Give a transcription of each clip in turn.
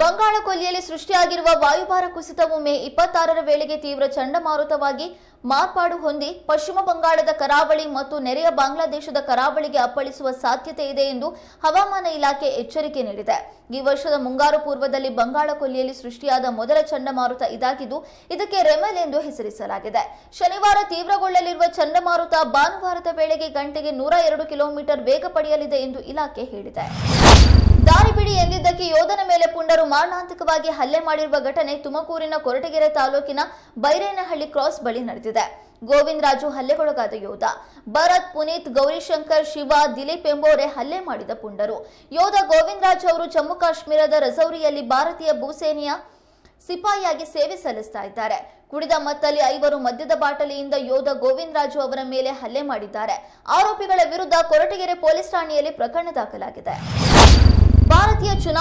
ಬಂಗಾಳ ಕೊಲ್ಲಿಯಲ್ಲಿ ಸೃಷ್ಟಿಯಾಗಿರುವ ವಾಯುಭಾರ ಕುಸಿತವು ಮೇ ಇಪ್ಪತ್ತಾರರ ವೇಳೆಗೆ ತೀವ್ರ ಚಂಡಮಾರುತವಾಗಿ ಮಾರ್ಪಾಡು ಹೊಂದಿ ಪಶ್ಚಿಮ ಬಂಗಾಳದ ಕರಾವಳಿ ಮತ್ತು ನೆರೆಯ ಬಾಂಗ್ಲಾದೇಶದ ಕರಾವಳಿಗೆ ಅಪ್ಪಳಿಸುವ ಸಾಧ್ಯತೆ ಇದೆ ಎಂದು ಹವಾಮಾನ ಇಲಾಖೆ ಎಚ್ಚರಿಕೆ ನೀಡಿದೆ. ಈ ವರ್ಷದ ಮುಂಗಾರು ಪೂರ್ವದಲ್ಲಿ ಬಂಗಾಳ ಕೊಲ್ಲಿಯಲ್ಲಿ ಸೃಷ್ಟಿಯಾದ ಮೊದಲ ಚಂಡಮಾರುತ ಇದಾಗಿದ್ದು, ಇದಕ್ಕೆ ರೆಮೆಲ್ ಎಂದು ಹೆಸರಿಸಲಾಗಿದೆ. ಶನಿವಾರ ತೀವ್ರಗೊಳ್ಳಲಿರುವ ಚಂಡಮಾರುತ ಭಾನುವಾರದ ವೇಳೆಗೆ ಗಂಟೆಗೆ ನೂರ ಎರಡು ಕಿಲೋಮೀಟರ್ ವೇಗ ಪಡೆಯಲಿದೆ ಎಂದು ಇಲಾಖೆ ಹೇಳಿದೆ. ದಾರಿ ಬಿಡಿ ಎಂದಿದ್ದಕ್ಕೆ ಯೋಧನ ಮೇಲೆ ಪುಂಡರು ಮಾರಣಾಂತಿಕವಾಗಿ ಹಲ್ಲೆ ಮಾಡಿರುವ ಘಟನೆ ತುಮಕೂರಿನ ಕೊರಟಗೆರೆ ತಾಲೂಕಿನ ಬೈರೇನಹಳ್ಳಿ ಕ್ರಾಸ್ ಬಳಿ ನಡೆದಿದೆ. ಗೋವಿಂದ್ ರಾಜು ಹಲ್ಲೆಗೊಳಗಾದ ಯೋಧ. ಭರತ್, ಪುನೀತ್ ಗೌರಿಶಂಕರ್ ಶಿವ, ದಿಲೀಪ್ ಎಂಬುವರೇ ಹಲ್ಲೆ ಮಾಡಿದ ಪುಂಡರು. ಯೋಧ ಗೋವಿಂದ್ ರಾಜು ಅವರು ಜಮ್ಮು ಕಾಶ್ಮೀರದ ರಜೌರಿಯಲ್ಲಿ ಭಾರತೀಯ ಭೂಸೇನೆಯ ಸಿಪಾಯಿಯಾಗಿ ಸೇವೆ ಸಲ್ಲಿಸ್ತಾ ಇದ್ದಾರೆ. ಕುಡಿದ ಮತ್ತಲ್ಲಿ ಐವರು ಮದ್ಯದ ಬಾಟಲಿಯಿಂದ ಯೋಧ ಗೋವಿಂದ್ ರಾಜು ಅವರ ಮೇಲೆ ಹಲ್ಲೆ ಮಾಡಿದ್ದಾರೆ. ಆರೋಪಿಗಳ ವಿರುದ್ಧ ಕೊರಟಗೆರೆ ಪೊಲೀಸ್ ಠಾಣೆಯಲ್ಲಿ ಪ್ರಕರಣ ದಾಖಲಾಗಿದೆ.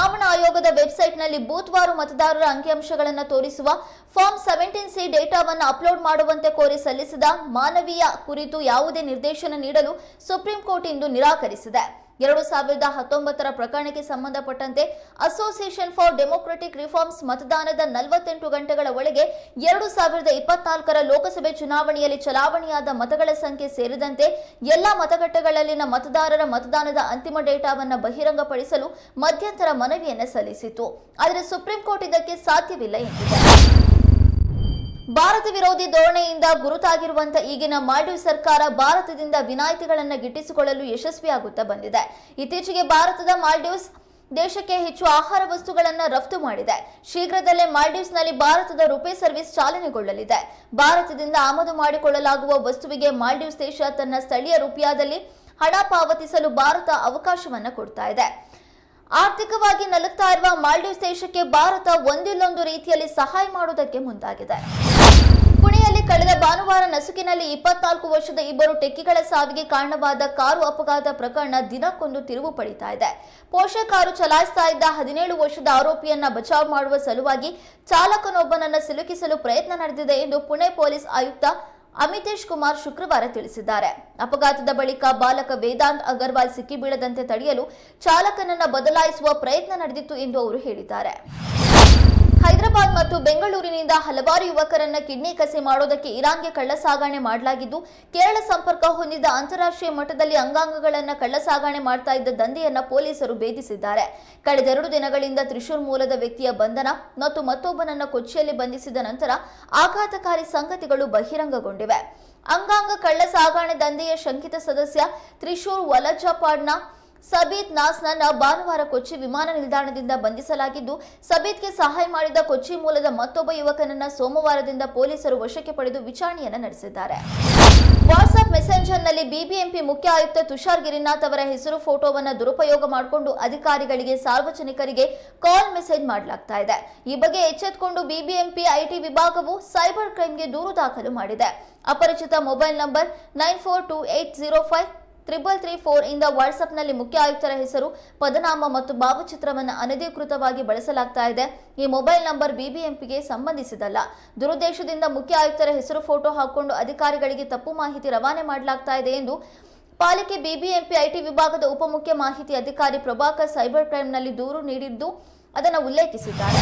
ಚುನಾವಣಾ ಆಯೋಗದ ವೆಬ್ಸೈಟ್ನಲ್ಲಿ ಬೂತ್ವಾರು ಮತದಾರರ ಅಂಕಿಅಂಶಗಳನ್ನು ತೋರಿಸುವ ಫಾರ್ಮ್ ಸೆವೆಂಟೀನ್ ಸಿ ಡೇಟಾವನ್ನು ಅಪ್ಲೋಡ್ ಮಾಡುವಂತೆ ಕೋರಿ ಸಲ್ಲಿಸಿದ ಮಾನವೀಯ ಕುರಿತು ಯಾವುದೇ ನಿರ್ದೇಶನ ನೀಡಲು ಸುಪ್ರೀಂ ಕೋರ್ಟ್ ಇಂದು ನಿರಾಕರಿಸಿದೆ. ಎರಡು ಸಾವಿರದ ಹತ್ತೊಂಬತ್ತರ ಪ್ರಕರಣಕ್ಕೆ ಸಂಬಂಧಪಟ್ಟಂತೆ ಅಸೋಸಿಯೇಷನ್ ಫಾರ್ ಡೆಮೊಕ್ರೆಟಿಕ್ ರಿಫಾರ್ಮ್ಸ್ ಮತದಾನದ ನಲವತ್ತೆಂಟು ಗಂಟೆಗಳ ಒಳಗೆ ಎರಡು ಸಾವಿರದ ಇಪ್ಪತ್ನಾಲ್ಕರ ಲೋಕಸಭೆ ಚುನಾವಣೆಯಲ್ಲಿ ಚಲಾವಣೆಯಾದ ಮತಗಳ ಸಂಖ್ಯೆ ಸೇರಿದಂತೆ ಎಲ್ಲಾ ಮತಗಟ್ಟೆಗಳಲ್ಲಿನ ಮತದಾರರ ಮತದಾನದ ಅಂತಿಮ ಡೇಟಾವನ್ನು ಬಹಿರಂಗಪಡಿಸಲು ಮಧ್ಯಂತರ ಮನವಿಯನ್ನು ಸಲ್ಲಿಸಿತು ಆದರೆ ಸುಪ್ರೀಂ ಕೋರ್ಟ್ ಇದಕ್ಕೆ ಸಾಧ್ಯವಿಲ್ಲ ಎಂದಿದೆ. ಭಾರತ ವಿರೋಧಿ ಧೋರಣೆಯಿಂದ ಗುರುತಾಗಿರುವಂತಹ ಈಗಿನ ಮಾಲ್ಡೀವ್ ಸರ್ಕಾರ ಭಾರತದಿಂದ ವಿನಾಯಿತಿಗಳನ್ನು ಗಿಟ್ಟಿಸಿಕೊಳ್ಳಲು ಯಶಸ್ವಿಯಾಗುತ್ತಾ ಬಂದಿದೆ. ಇತ್ತೀಚೆಗೆ ಭಾರತದ ಮಾಲ್ಡೀವ್ಸ್ ದೇಶಕ್ಕೆ ಹೆಚ್ಚು ಆಹಾರ ವಸ್ತುಗಳನ್ನು ರಫ್ತು ಮಾಡಿದೆ. ಶೀಘ್ರದಲ್ಲೇ ಮಾಲ್ಡೀವ್ಸ್ನಲ್ಲಿ ಭಾರತದ ರುಪೇ ಸರ್ವಿಸ್ ಚಾಲನೆಗೊಳ್ಳಲಿದೆ. ಭಾರತದಿಂದ ಆಮದು ಮಾಡಿಕೊಳ್ಳಲಾಗುವ ವಸ್ತುವಿಗೆ ಮಾಲ್ಡೀವ್ಸ್ ದೇಶ ತನ್ನ ಸ್ಥಳೀಯ ರೂಪಿಯಾದಲ್ಲಿ ಹಣ ಪಾವತಿಸಲು ಭಾರತ ಅವಕಾಶವನ್ನು ಕೊಡ್ತಾ ಇದೆ. ಆರ್ಥಿಕವಾಗಿ ನಲುಗ್ತಾ ಇರುವ ಮಾಲ್ಡೀವ್ಸ್ ದೇಶಕ್ಕೆ ಭಾರತ ಒಂದಿಲ್ಲೊಂದು ರೀತಿಯಲ್ಲಿ ಸಹಾಯ ಮಾಡುವುದಕ್ಕೆ ಮುಂದಾಗಿದೆ. ಕಳೆದ ಭಾನುವಾರ ನಸುಕಿನಲ್ಲಿ ಇಪ್ಪತ್ನಾಲ್ಕು ವರ್ಷದ ಇಬ್ಬರು ಟೆಕ್ಕಿಗಳ ಸಾವಿಗೆ ಕಾರಣವಾದ ಕಾರು ಅಪಘಾತ ಪ್ರಕರಣ ದಿನಕ್ಕೊಂದು ತಿರುವು ಪಡಿತಾ ಇದೆ. ಪೋಷಕರು ಕಾರು ಚಲಾಯಿಸ್ತಾ ಇದ್ದ ಹದಿನೇಳು ವರ್ಷದ ಆರೋಪಿಯನ್ನ ಬಚಾವ್ ಮಾಡುವ ಸಲುವಾಗಿ ಚಾಲಕನೊಬ್ಬನನ್ನ ಸಿಲುಕಿಸಲು ಪ್ರಯತ್ನ ನಡೆದಿದೆ ಎಂದು ಪುಣೆ ಪೊಲೀಸ್ ಆಯುಕ್ತ ಅಮಿತೇಶ್ ಕುಮಾರ್ ಶುಕ್ರವಾರ ತಿಳಿಸಿದ್ದಾರೆ. ಅಪಘಾತದ ಬಳಿಕ ಬಾಲಕ ವೇದಾಂತ್ ಅಗರ್ವಾಲ್ ಸಿಕ್ಕಿಬೀಳದಂತೆ ತಡೆಯಲು ಚಾಲಕನನ್ನ ಬದಲಾಯಿಸುವ ಪ್ರಯತ್ನ ನಡೆದಿತ್ತು ಎಂದು ಅವರು ಹೇಳಿದ್ದಾರೆ. ಹೈದರಾಬಾದ್ ಮತ್ತು ಬೆಂಗಳೂರಿನಿಂದ ಹಲವಾರು ಯುವಕರನ್ನ ಕಿಡ್ನಿ ಕಸಿ ಮಾಡೋದಕ್ಕೆ ಇರಾನ್ಗೆ ಕಳ್ಳಸಾಗಣೆ ಮಾಡಲಾಗಿದ್ದು, ಕೇರಳ ಸಂಪರ್ಕ ಹೊಂದಿದ ಅಂತಾರಾಷ್ಟ್ರೀಯ ಮಟ್ಟದಲ್ಲಿ ಅಂಗಾಂಗಗಳನ್ನ ಕಳ್ಳಸಾಗಣೆ ಮಾಡ್ತಾ ಇದ್ದ ದಂಧೆಯನ್ನ ಪೊಲೀಸರು ಭೇದಿಸಿದ್ದಾರೆ. ಕಳೆದೆರಡು ದಿನಗಳಿಂದ ತ್ರಿಶೂರ್ ಮೂಲದ ವ್ಯಕ್ತಿಯ ಬಂಧನ ಮತ್ತು ಮತ್ತೊಬ್ಬನನ್ನ ಕೊಚ್ಚಿಯಲ್ಲಿ ಬಂಧಿಸಿದ ನಂತರ ಆಘಾತಕಾರಿ ಸಂಗತಿಗಳು ಬಹಿರಂಗಗೊಂಡಿವೆ. ಅಂಗಾಂಗ ಕಳ್ಳಸಾಗಣೆ ದಂಧೆಯ ಶಂಕಿತ ಸದಸ್ಯ ತ್ರಿಶೂರ್ ವಲಜಪಾಡ್ನ ಸಬೀತ್ ನಾಸ್ನನ್ನ ಭಾನುವಾರ ಕೊಚ್ಚಿ ವಿಮಾನ ನಿಲ್ದಾಣದಿಂದ ಬಂಧಿಸಲಾಗಿದ್ದು, ಸಬೀತ್ಗೆ ಸಹಾಯ ಮಾಡಿದ ಕೊಚ್ಚಿ ಮೂಲದ ಮತ್ತೊಬ್ಬ ಯುವಕನನ್ನ ಸೋಮವಾರದಿಂದ ಪೊಲೀಸರು ವಶಕ್ಕೆ ಪಡೆದು ವಿಚಾರಣೆಯನ್ನ ನಡೆಸಿದ್ದಾರೆ. ವಾಟ್ಸ್ಆಪ್ ಮೆಸೆಂಜರ್ನಲ್ಲಿ ಬಿಬಿಎಂಪಿ ಮುಖ್ಯ ಆಯುಕ್ತ ತುಷಾರ್ ಗಿರಿನಾಥ್ ಅವರ ಹೆಸರು ಫೋಟೋವನ್ನ ದುರುಪಯೋಗ ಮಾಡಿಕೊಂಡು ಅಧಿಕಾರಿಗಳಿಗೆ ಸಾರ್ವಜನಿಕರಿಗೆ ಕಾಲ್ ಮೆಸೇಜ್ ಮಾಡಲಾಗ್ತಾ ಇದೆ. ಈ ಬಗ್ಗೆ ಎಚ್ಚೆತ್ತುಕೊಂಡು ಬಿಬಿಎಂಪಿ ಐಟಿ ವಿಭಾಗವು ಸೈಬರ್ ಕ್ರೈಮ್ಗೆ ದೂರು ದಾಖಲು ಮಾಡಿದೆ. ಅಪರಿಚಿತ mobile number nine four two eight zero five triple three four ಇಂದ ವಾಟ್ಸ್ಆಪ್ನಲ್ಲಿ ಮುಖ್ಯ ಆಯುಕ್ತರ ಹೆಸರು, ಪದನಾಮ ಮತ್ತು ಭಾವಚಿತ್ರವನ್ನು ಅನಧಿಕೃತವಾಗಿ ಬಳಸಲಾಗ್ತಾ ಇದೆ. ಈ ಮೊಬೈಲ್ ನಂಬರ್ ಬಿಬಿಎಂಪಿಗೆ ಸಂಬಂಧಿಸಿದಲ್ಲ. ದುರುದ್ದೇಶದಿಂದ ಮುಖ್ಯ ಆಯುಕ್ತರ ಹೆಸರು ಫೋಟೋ ಹಾಕೊಂಡು ಅಧಿಕಾರಿಗಳಿಗೆ ತಪ್ಪು ಮಾಹಿತಿ ರವಾನೆ ಮಾಡಲಾಗ್ತಾ ಇದೆ ಎಂದು ಪಾಲಿಕೆ ಬಿಬಿಎಂಪಿ ಐಟಿ ವಿಭಾಗದ ಉಪಮುಖ್ಯ ಮಾಹಿತಿ ಅಧಿಕಾರಿ ಪ್ರಭಾಕರ್ ಸೈಬರ್ ಕ್ರೈಂನಲ್ಲಿ ದೂರು ನೀಡಿದ್ದು ಅದನ್ನು ಉಲ್ಲೇಖಿಸಿದ್ದಾರೆ.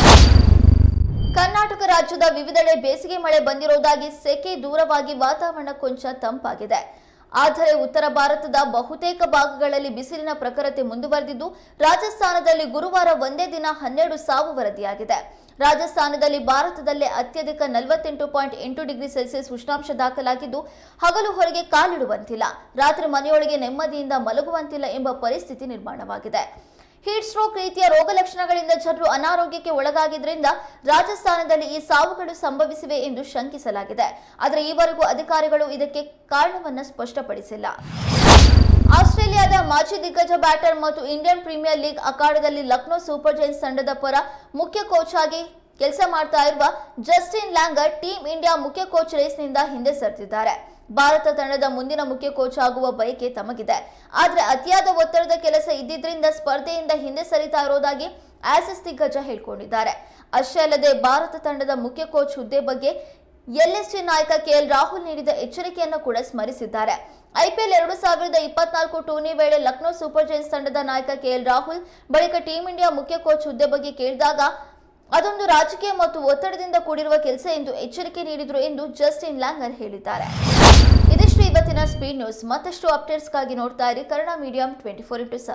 ಕರ್ನಾಟಕ ರಾಜ್ಯದ ವಿವಿಧೆಡೆ ಬೇಸಿಗೆ ಮಳೆ ಬಂದಿರುವುದಾಗಿ ಸೆಕೆ ದೂರವಾಗಿ ವಾತಾವರಣ ಕೊಂಚ ತಂಪಾಗಿದೆ. ಆದರೆ ಉತ್ತರ ಭಾರತದ ಬಹುತೇಕ ಭಾಗಗಳಲ್ಲಿ ಬಿಸಿಲಿನ ಪ್ರಖರತೆ ಮುಂದುವರೆದಿದ್ದು, ರಾಜಸ್ಥಾನದಲ್ಲಿ ಗುರುವಾರ ಒಂದೇ ದಿನ ಹನ್ನೆರಡು ಸಾವು ವರದಿಯಾಗಿದೆ. ರಾಜಸ್ಥಾನದಲ್ಲಿ ಭಾರತದಲ್ಲೇ ಅತ್ಯಧಿಕ ನಲವತ್ತೆಂಟು ಪಾಯಿಂಟ್ ಎಂಟು ಡಿಗ್ರಿ ಸೆಲ್ಸಿಯಸ್ ಉಷ್ಣಾಂಶ ದಾಖಲಾಗಿದ್ದು, ಹಗಲು ಹೊರಗೆ ಕಾಲಿಡುವಂತಿಲ್ಲ. ರಾತ್ರಿ ಮನೆಯೊಳಗೆ ನೆಮ್ಮದಿಯಿಂದ ಮಲಗುವಂತಿಲ್ಲ ಎಂಬ ಪರಿಸ್ಥಿತಿ ನಿರ್ಮಾಣವಾಗಿದೆ. ಹೀಟ್ ಸ್ಟ್ರೋಕ್ ರೀತಿಯ ರೋಗ ಲಕ್ಷಣಗಳಿಂದ ಜನರು ಅನಾರೋಗ್ಯಕ್ಕೆ ಒಳಗಾಗಿದ್ದರಿಂದ ರಾಜಸ್ಥಾನದಲ್ಲಿ ಈ ಸಾವುಗಳು ಸಂಭವಿಸಿವೆ ಎಂದು ಶಂಕಿಸಲಾಗಿದೆ. ಆದರೆ ಈವರೆಗೂ ಅಧಿಕಾರಿಗಳು ಇದಕ್ಕೆ ಕಾರಣವನ್ನು ಸ್ಪಷ್ಟಪಡಿಸಿಲ್ಲ. ಆಸ್ಟ್ರೇಲಿಯಾದ ಮಾಜಿ ದಿಗ್ಗಜ ಬ್ಯಾಟರ್ ಮತ್ತು ಇಂಡಿಯನ್ ಪ್ರೀಮಿಯರ್ ಲೀಗ್ ಅಖಾಡದಲ್ಲಿ ಲಕ್ನೋ ಸೂಪರ್ ಜೈನ್ಸ್ ತಂಡದ ಪರ ಮುಖ್ಯ ಕೋಚ್ ಆಗಿ ಕೆಲಸ ಮಾಡ್ತಾ ಇರುವ ಜಸ್ಟಿನ್ ಲ್ಯಾಂಗರ್ ಟೀಂ ಇಂಡಿಯಾ ಮುಖ್ಯ ಕೋಚ್ ರೇಸ್ನಿಂದ ಹಿಂದೆ ಸರಿದಿದ್ದಾರೆ. ಭಾರತ ತಂಡದ ಮುಂದಿನ ಮುಖ್ಯ ಕೋಚ್ ಆಗುವ ಬಯಕೆ ತಮಗಿದೆ. ಆದ್ರೆ ಅತಿಯಾದ ಒತ್ತಡದ ಕೆಲಸ ಇದ್ದಿದ್ರಿಂದ ಸ್ಪರ್ಧೆಯಿಂದ ಹಿಂದೆ ಸರಿತಾ ಇರೋದಾಗಿ ಆಸಿಸ್ ದಿಗ್ಗಜ ಹೇಳ್ಕೊಂಡಿದ್ದಾರೆ. ಅಷ್ಟೇ ಅಲ್ಲದೆ ಭಾರತ ತಂಡದ ಮುಖ್ಯ ಕೋಚ್ ಹುದ್ದೆ ಬಗ್ಗೆ ಎಲ್ಎಸ್ಟಿ ನಾಯಕ ಕೆಎಲ್ ರಾಹುಲ್ ನೀಡಿದ ಎಚ್ಚರಿಕೆಯನ್ನು ಕೂಡ ಸ್ಮರಿಸಿದ್ದಾರೆ. ಐಪಿಎಲ್ ಎರಡು ಸಾವಿರದ ಇಪ್ಪತ್ನಾಲ್ಕು ಟೂರ್ನಿ ವೇಳೆ ಲಕ್ನೋ ಸೂಪರ್ ಜೈನ್ಸ್ ತಂಡದ ನಾಯಕ ಕೆಎಲ್ ರಾಹುಲ್ ಬಳಿಕ ಟೀಂ ಇಂಡಿಯಾ ಮುಖ್ಯ ಕೋಚ್ ಹುದ್ದೆ ಬಗ್ಗೆ ಕೇಳಿದಾಗ ಅದೊಂದು ರಾಜಕೀಯ ಮತ್ತು ಒತ್ತಡದಿಂದ ಕೂಡಿರುವ ಕೆಲಸ ಎಂದು ಎಚ್ಚರಿಕೆ ನೀಡಿದರು ಎಂದು ಜಸ್ಟಿನ್ ಲ್ಯಾಂಗರ್ ಹೇಳಿದ್ದಾರೆ. ಇದಿಷ್ಟು ಇವತ್ತಿನ ಸ್ಪೀಡ್ ನ್ಯೂಸ್. ಮತ್ತಷ್ಟು ಅಪ್ಡೇಟ್ಸ್ಗಾಗಿ ನೋಡ್ತಾ ಇರಿ Kannada medium twenty four into